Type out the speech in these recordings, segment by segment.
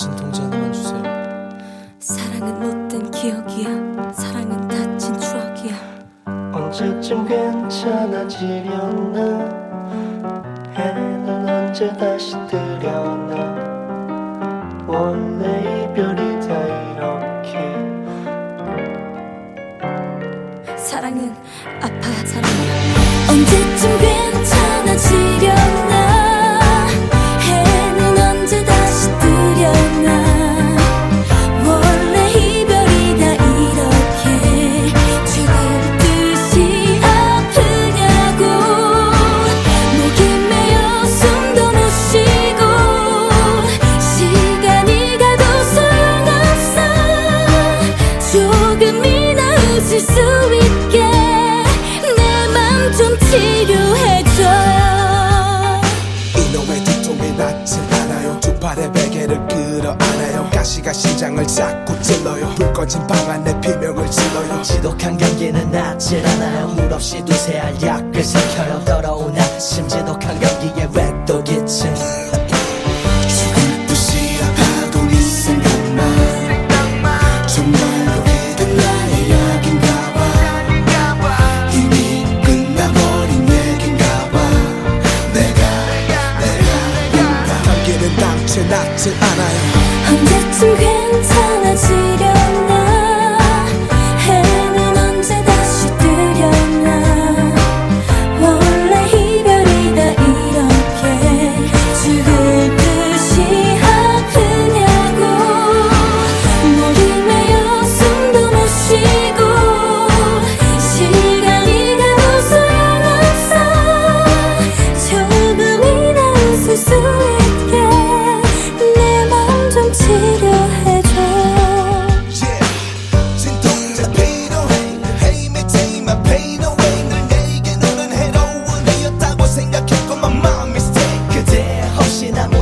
진통제 하나만 주세요. 사랑은 못된 기억이야. 사랑은 다친 추억이야. 언제쯤 괜찮아지려나? 해는 언제 다시 뜨려나? 원래 이별이 다 이렇게. 사랑은 아파야 사랑이야. 언제쯤 괜찮아지려나? 조금이나 웃을 수 있게 내 맘 좀 치료해줘요 이놈의 뒤통이 낫지 않아요. 두 팔의 베개를 끌어 안아요. 가시가 심장을 자꾸 찔러요. 불 꺼진 방 안에 비명을 질러요. 지독한 감기는 낫질 않아요. 물 없이 두세 알 약을 삼켜요. 더러운 아침 지독한 감기에 왜또 기침 언제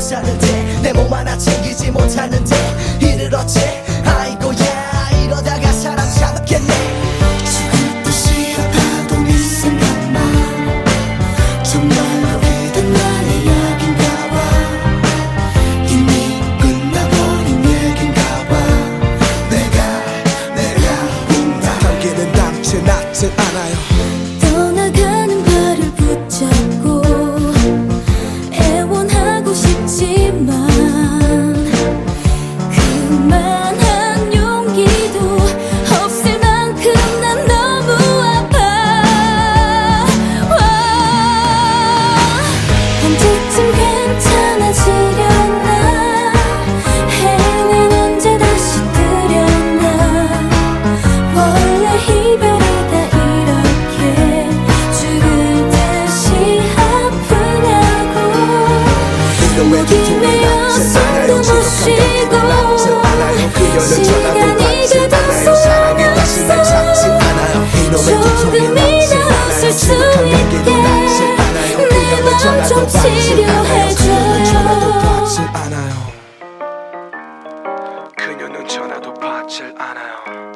사는데 내 몸 하나 챙기지 못하는데 이를 어째? 아이고야 이러다가 사람 잡겠네. 죽을 듯이 아파도 네 생각만 정말로 이던 나의 약인가 봐. 이미 끝나버린 얘긴가 봐. 내가 내가 뭔가 감기는 낫지 낫질 않아요 없을 수 있게 내맘좀 치료해줘. 그녀는 전화도 받질 않아요.